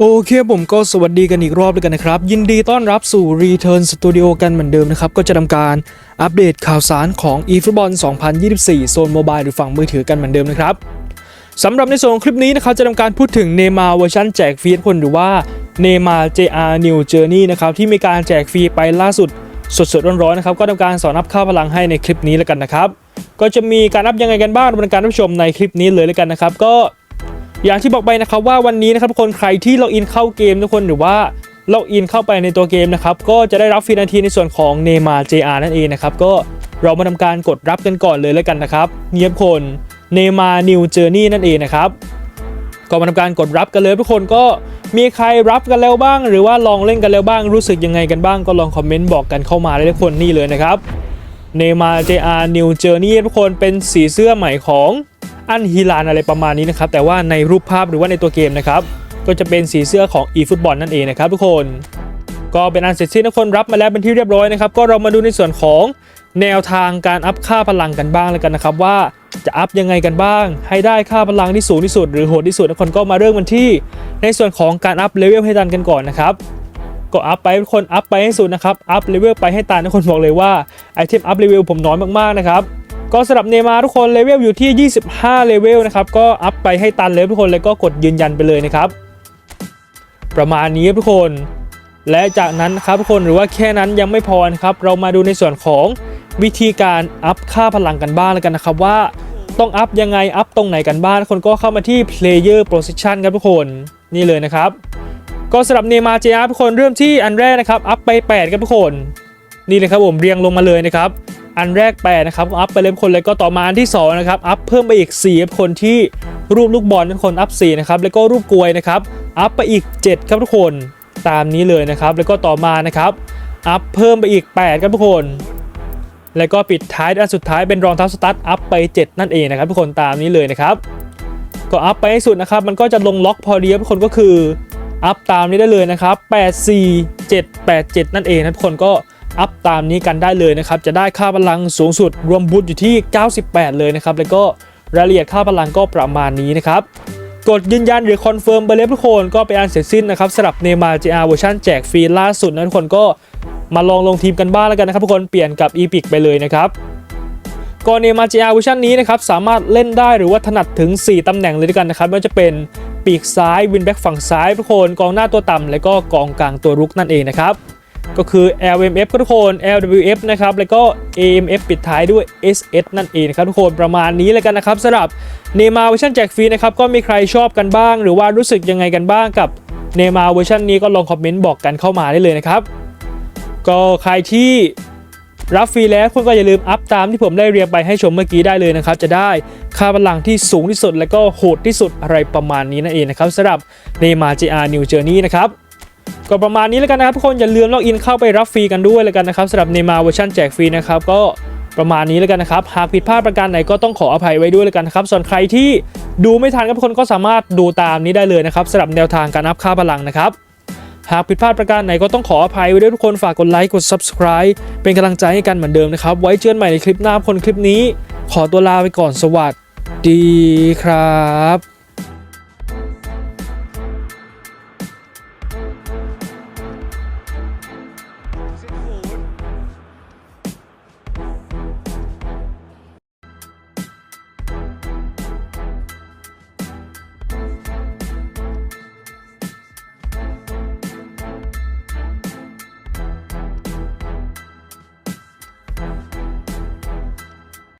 โอเคผมก็สวัสดีกันอีกรอบเลยกันนะครับ ยินดีต้อนรับสู่ Return Studio กันเหมือนเดิมนะครับ ก็จะทำการอัปเดตข่าวสารของ eFootball 2024 โซนโมบายหรือฝั่งมือถือกันเหมือนเดิมนะครับสำหรับในส่วนคลิปนี้นะครับจะทำการพูดถึงเนมาเวอร์ชันแจกฟรีทุกคนหรือว่าเนมา JR New Journey นะครับที่มีการแจกฟรีไปล่าสุดสดๆร้อนๆนะครับก็ทำการสอนอัพค่าพลังให้ในคลิปนี้แล้วกันนะครับก็จะมีการอัพยังไงกันบ้างเป็นการรับชมในคลิปนี้เลยแล้วกันนะครับก็ อย่างที่บอกไปนะครับว่าวันนี้นะครับทุกคนใครที่ล็อกอินเข้าเกมทุกคนหรือว่าล็อกอินเข้าไปในตัวเกมนะครับก็จะได้รับฟรีนาทีในส่วนของเนมา JR นั่นเองนะครับก็เรามาทำการกดรับกันก่อนเลยแล้วกันนะครับเงียบคนเนมา New Journey นั่นเองนะครับก็มาทำการกดรับกันเลยทุกคนก็มีใครรับกันแล้วบ้าง หรือว่าลองเล่นกันแล้วบ้างรู้สึกยังไงกันบ้างก็ลองคอมเมนต์บอกกันเข้ามาได้ทุกคนนี่เลยนะครับเนมา JR New Journey ทุกคนเป็นสีเสื้อใหม่ของ อันฮิลานอะไรประมาณนี้นะครับแต่ว่าในรูปภาพหรือว่าในตัวเกมนะครับก็จะเป็นสีเสื้อของ eFootball นั่นเองนะครับทุกคนก็เป็นอันเสร็จสิ้นทุกคนรับมาแล้วเป็นที่เรียบร้อยนะครับก็เรามาดูในส่วนของแนวทางการอัพค่าพลังกันบ้างแล้วกันนะครับว่าจะอัพยังไงกันบ้าง ให้ได้ค่าพลังที่สูงที่สุด หรือโหดที่สุดทุกคนก็มาเริ่มกันที่ ในส่วนของการอัพเลเวลให้ดันกันก่อนนะครับก็อัพไปทุกคนอัพไปให้สุดนะครับอัพเลเวลไปให้ตานทุกคนบอกเลยว่าไอเทมอัพเลเวลผมน้อยมากๆนะครับ ก็สำหรับเนมาทุกคนเลเวลอยู่ที่ 25 เลเวลนะครับ ก็อัพไปให้ตันเลยทุกคนแล้วก็กดยืนยันไปเลยนะครับ ประมาณนี้ทุกคน และจากนั้นครับทุกคนหรือว่าแค่นั้นยังไม่พอนะครับ เรามาดูในส่วนของวิธีการอัพค่าพลังกันบ้างแล้วกันนะครับว่าต้องอัพยังไงอัพตรงไหนกันบ้างคนก็เข้ามาที่ player position ครับทุกคนนี่เลยนะครับ ก็สำหรับเนมาเจอาทุกคนเริ่มที่อันแรกนะครับ อัพไป8ครับทุกคน นี่เลยครับผมเรียงลงมาเลยนะครับ อันแรก8นะครับอัพไปเลยทุกคนเลยก็ต่อมาอันที่2นะครับอัพเพิ่มไปอีก4ครับคนที่รูปลูกบอลทุกคนอัพ4นะครับแล้วก็รูปกลวยนะครับอัพไปอีก 7 ครับทุกคนตามนี้เลยนะครับแล้วก็ต่อมานะครับอัพเพิ่มไปอีก 8 ครับทุกคนแล้วก็ปิดท้ายอันสุดท้ายเป็นรองเท้าสตาร์ทอัพไป 7 นั่นเองนะครับทุกคนตามนี้เลยนะครับก็อัพไปให้สุดนะครับมันก็จะลงล็อกพอดีทุกคนก็คืออัพตามนี้ได้เลยนะครับ 8 4 7 8 7 นั่นเองนะทุกคนก็ อัพตามนี้กันได้เลยนะครับ จะได้ค่าพลังสูงสุดรวมบูทอยู่ที่ 98 เลยนะครับ แล้วก็รายละเอียดค่าพลังก็ประมาณนี้นะครับ กดยืนยันหรือคอนเฟิร์มไปเลยทุกคนก็เป็นอันเสร็จสิ้นนะครับสำหรับเนมา JR เวอร์ชันแจกฟรีล่าสุดนะทุกคนก็มาลองลงทีมกันบ้างแล้วกันนะครับทุกคนเปลี่ยนกับ e p i c ไปเลยนะครับก็เนมา JR เวอร์ชันนี้นะครับสามารถเล่นได้หรือว่าถนัดถึง 4 ตำแหน่งเลยด้วยกันนะครับไม่ว่าจะเป็นปีกซ้ายวินแบ็กฝั่งซ้ายทุกคนกองหน้าตัวต่ำแล้วก็กองกลางตัวรุกนั่นเองนะครับ ก็คือ LMF ก็ทุกคน LWF นะครับแล้วก็ AMF ปิดท้ายด้วย SS นั่นเองนะครับทุกคนประมาณนี้เลยกันนะครับสำหรับเนมาเวอร์ชันแจกฟรีนะครับก็มีใครชอบกันบ้าง หรือว่ารู้สึกยังไงกันบ้างกับเนมาเวอร์ชันนี้ก็ลองคอมเมนต์บอกกันเข้ามาได้เลยนะครับ ก็ใครที่รับฟรีแล้วคุณก็อย่าลืมอัพตามที่ผมได้เรียงไปให้ชมเมื่อกี้ได้เลยนะครับ จะได้ค่าพลังที่สูงที่สุด และก็โหดที่สุดอะไรประมาณนี้นั่นเองนะครับสำหรับเนมา JR New Journey นะครับ ก็ประมาณนี้แล้วกันนะครับทุกคนอย่าลืมล็อกอินเข้าไปรับฟรีกันด้วยแล้วกันนะครับสำหรับเนมาเวอร์ชันแจกฟรีนะครับก็ประมาณนี้แล้วกันนะครับ หากผิดพลาดประการไหนก็ต้องขออภัยไว้ด้วยแล้วกันนะครับ ส่วนใครที่ดูไม่ทันครับทุกคนก็สามารถดูตามนี้ได้เลยนะครับสำหรับแนวทางการอัพค่าพลังนะครับ หากผิดพลาดประการไหนก็ต้องขออภัยไว้ด้วยทุกคนฝากกดไลค์กด subscribe เป็นกำลังใจให้กันเหมือนเดิมนะครับ ไว้เจอกันใหม่ในคลิปหน้าคนคลิปนี้ ขอตัวลาไปก่อนสวัสดีครับ